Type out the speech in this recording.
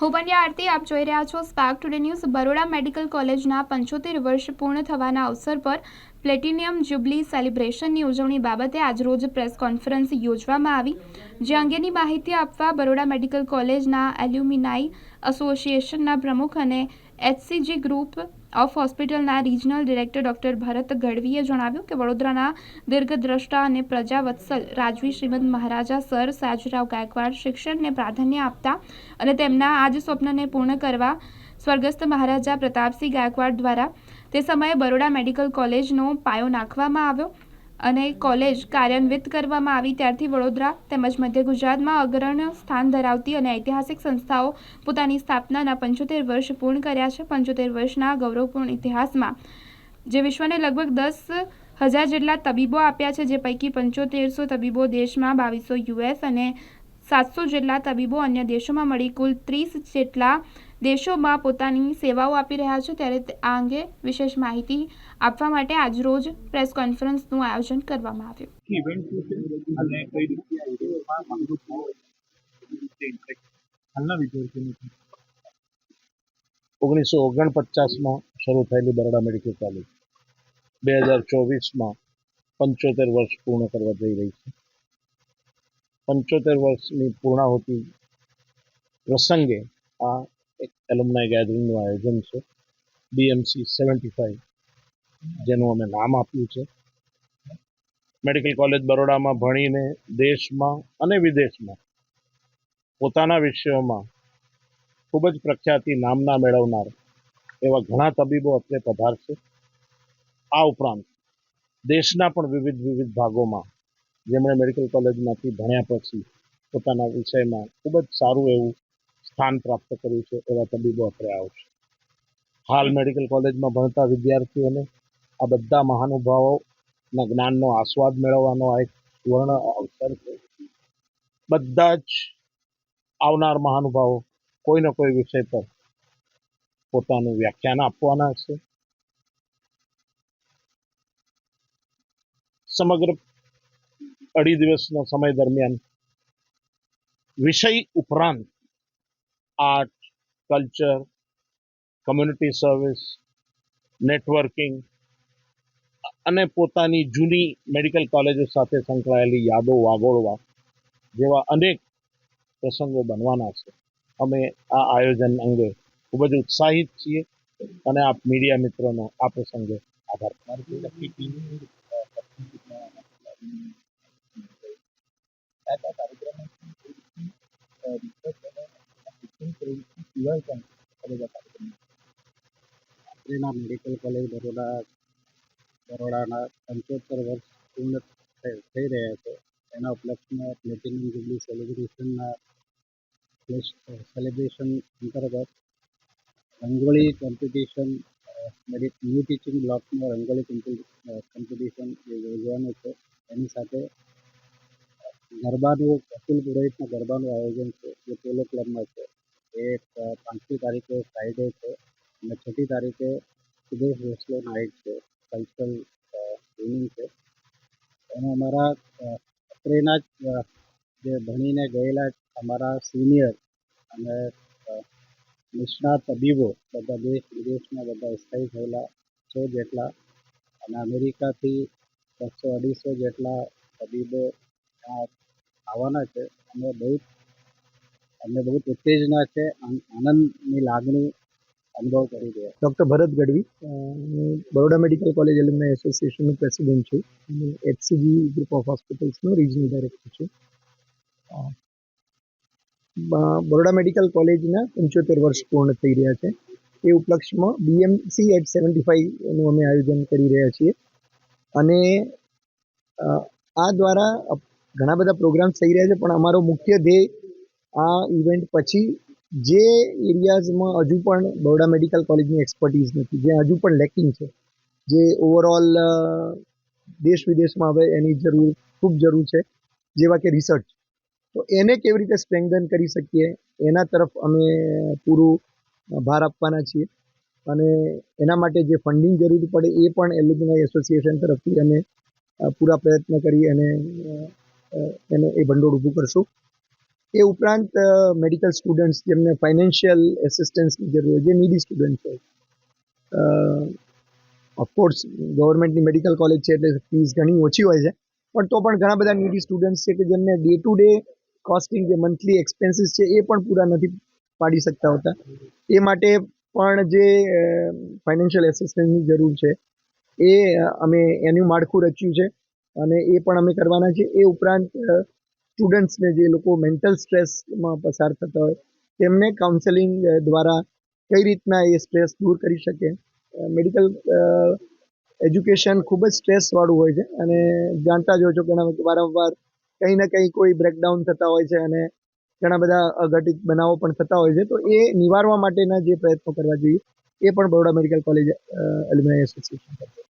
હું પંડ્યા આરતી, આપ જોઈ રહ્યા છો spark today news Baroda medical કોલેજના પંચોતેર વર્ષ પૂર્ણ થવાના અવસર પર પ્લેટિનિયમ જ્યુબલી સેલિબ્રેશનની ઉજવણી બાબતે આજરોજ પ્રેસ કોન્ફરન્સ યોજવામાં આવી. જે અંગેની માહિતી આપવા બરોડા મેડિકલ કોલેજના એલ્યુમિનાઈ એસોસિએશનના પ્રમુખ અને એચસીજી ગ્રુપ ઓફ હોસ્પિટલના રિજનલ ડિરેક્ટર ડોક્ટર ભરત ગઢવીએ જણાવ્યું કે વડોદરાના દીર્ઘદ્રષ્ટા અને પ્રજાવત્સલ રાજવી શ્રીમદ મહારાજા સર સાજુરાવ ગાયકવાડ શિક્ષણને પ્રાધાન્ય આપતા અને તેમના આજ સ્વપ્નને પૂર્ણ કરવા સ્વર્ગસ્થ મહારાજા પ્રતાપસિંહ ગાયકવાડ દ્વારા તે સમયે બરોડા મેડિકલ કોલેજનો પાયો નાખવામાં આવ્યો. અને કોલેજ કાર્યાન્વિત કરવામાં આવી ત્યારથી વડોદરા તેમજ મધ્ય ગુજરાતમાં અગ્રણી સ્થાન ધરાવતી અને ઐતિહાસિક સંસ્થાઓ પોતાની સ્થાપનાના પંચોતેર વર્ષ પૂર્ણ કર્યા છે. પંચોતેર વર્ષના ગૌરવપૂર્ણ ઇતિહાસમાં જે વિશ્વને લગભગ દસ હજાર જેટલા તબીબો આપ્યા છે, જે પૈકી પંચોતેરસો તબીબો દેશમાં, બાવીસો યુએસ અને સાતસો જેટલા તબીબો અન્ય દેશોમાં મળી, કુલ ત્રીસ જેટલા દેશોમાં પોતાની સેવાઓ આપી રહ્યા છે ત્યારે આ અંગે વિશેષ માહિતી આપવા માટે આજરોજ પ્રેસ કોન્ફરન્સનું આયોજન કરવામાં આવ્યું. હાલના વિદ્યાર્થીઓની ઓગણીસો ઓગણપચાસમાં શરૂ થયેલી બરોડા મેડિકલ કોલેજ. બે હજાર ચોવીસમાં પંચોતેર વર્ષ પૂર્ણ કરવા જઈ રહી છે. પંચોતેર વર્ષની પૂર્ણાહુતિ પ્રસંગે આ એક એલુમનાઈ ગેધરિંગનું આયોજન છે. બીએમસી સેવન્ટી ફાઈવ જેનું અમે નામ આપ્યું છે. મેડિકલ કોલેજ બરોડામાં ભણીને દેશમાં અને વિદેશમાં પોતાના વિષયોમાં ખૂબ જ પ્રખ્યાતિ નામના મેળવનાર એવા ઘણા તબીબો અત્રે પધારશે આ ઉપરાંત દેશના પણ વિવિધ વિવિધ ભાગોમાં જેમણે મેડિકલ કોલેજમાંથી ભણ્યા પછી પોતાના વિષયમાં ખૂબ જ સારું એવું સ્થાન પ્રાપ્ત કર્યું છે એવા તબીબો અત્રે આવશે હાલ મેડિકલ કોલેજમાં ભણતા વિદ્યાર્થીઓને આ બધા મહાનુભાવોના જ્ઞાનનો આસ્વાદ મેળવવાનો આ એક સુવર્ણ અવસર છે. બધા જ આવનાર મહાનુભાવો કોઈને કોઈ વિષય પર પોતાનું વ્યાખ્યાન આપવાના છે. સમગ્ર અઢી દિવસના સમય દરમિયાન વિષય ઉપરાંત art, culture community service networking અને પોતાની જૂની મેડિકલ કોલેજો સાથે સંકળાયેલી યાદો વાગોળવા જેવા અનેક પ્રસંગો બનવાના છે. અમે આ આયોજન અંગે ખૂબ જ ઉત્સાહિત છીએ અને આપ મીડિયા મિત્રોનો આ પ્રસંગે આભાર કાર્યક્રમ અત્રેના મેડિકલ કોલેજ બરોડા, બરોડાના પંચોતેર વર્ષ પૂર્ણ થઈ રહ્યા છે. એના ઉપલક્ષમાં પ્લેટિનિયમ જુબલી સેલિબ્રેશનના સેલિબ્રેશન અંતર્ગત રંગોળી કોમ્પિટિશન ન્યૂ ટીચિંગ બ્લોકમાં રંગોળી કોમ્પિટિશન યોજવાનું છે. એની સાથે ગરબાનું અતુલ પુરોહિતના ગરબાનું આયોજન છે, જે પોલો ક્લબમાં છે. એ પાંચમી તારીખે ફ્રાઈડે છે અને છઠ્ઠી તારીખે સુદેશ વેસ્લો નાઇટ છે કલ્ચરલ ઇવનિંગ છે એમાં અમારા અત્રેના જ જે ભણીને ગયેલા અમારા સિનિયર અને નિષ્ણાત તબીબો બધા દેશ વિદેશના બધા સ્થાયી થયેલા સો જેટલા અને અમેરિકાથી બસો અઢીસો જેટલા તબીબો આવવાના છે અને બહુ અમને બહુ ઉત્તેજના છે આનંદની લાગણી અનુભવ કરી રહ્યા doctor Bharat Gadhvi Baroda medical college alumni એસોસિએશનનો president છું. અને એચસીજી ગ્રુપ ઓફ હોસ્પિટલ્સનો રિજનલ ડાયરેક્ટર છું. બરોડા મેડિકલ કોલેજના પંચોતેર વર્ષ પૂર્ણ થઈ રહ્યા છે. એ ઉપલક્ષમાં બીએમસી એટ સેવન્ટી ફાઈવનું અમે આયોજન કરી રહ્યા છીએ. અને આ દ્વારા ઘણા બધા પ્રોગ્રામ્સ થઈ રહ્યા છે, પણ અમારો મુખ્ય ધ્યેય આ ઇવેન્ટ પછી જે એરિયાઝમાં હજુ પણ બરોડા મેડિકલ કોલેજની એક્સપર્ટીઝ નથી, જે હજુ પણ લેકિંગ છે. જે ઓવરઓલ દેશ વિદેશમાં હવે એની જરૂર, ખૂબ જરૂર છે, જેવા કે રિસર્ચ તો એને કેવી રીતે સ્ટ્રેંગન કરી શકીએ? એના તરફ અમે પૂરું ભાર આપવાના છીએ. અને એના માટે જે ફંડિંગ જરૂર પડે એ પણ એલ્યુમિનાઈ એસોસિએશન તરફથી અમે પૂરા પ્રયત્ન કરી અને એને એ ભંડોળ ઊભું કરશું. એ ઉપરાંત મેડિકલ સ્ટુડન્ટ્સ જેમને ફાઇનાન્શિયલ એસિસ્ટન્સની જરૂર હોય, જે નીડી સ્ટુડન્ટ હોય. ઓફકોર્સ ગવર્મેન્ટની મેડિકલ કોલેજ છે એટલે ફીસ ઘણી ઓછી હોય છે. પણ તો પણ ઘણા બધા નીડી સ્ટુડન્ટ્સ છે કે જેમને ડે ટુ ડે કોસ્ટિંગ જે મંથલી એક્સપેન્સીસ છે એ પણ પૂરા નથી પાડી શકતા હોતા. એ માટે પણ જે ફાઇનાન્શિયલ એસિસ્ટન્સની જરૂર છે, એ અમે એનું માળખું રચ્યું છે. અને એ પણ અમે કરવાના છે. એ ઉપરાંત સ્ટુડન્ટ્સને જે લોકો મેન્ટલ સ્ટ્રેસમાં પસાર થતા હોય, તેમને કાઉન્સેલિંગ દ્વારા કઈ રીતના એ સ્ટ્રેસ દૂર કરી શકે? મેડિકલ એજ્યુકેશન ખૂબ જ સ્ટ્રેસવાળું હોય છે અને જાણતા જ હોય છો કે વારંવાર કંઈ ને કંઈ કોઈ બ્રેકડાઉન થતા હોય છે અને ઘણા બધા અઘટિત બનાવો પણ થતા હોય છે. તો એ નિવારવા માટેના જે પ્રયત્નો કરવા જોઈએ, એ પણ Baroda medical college alumni association કરશે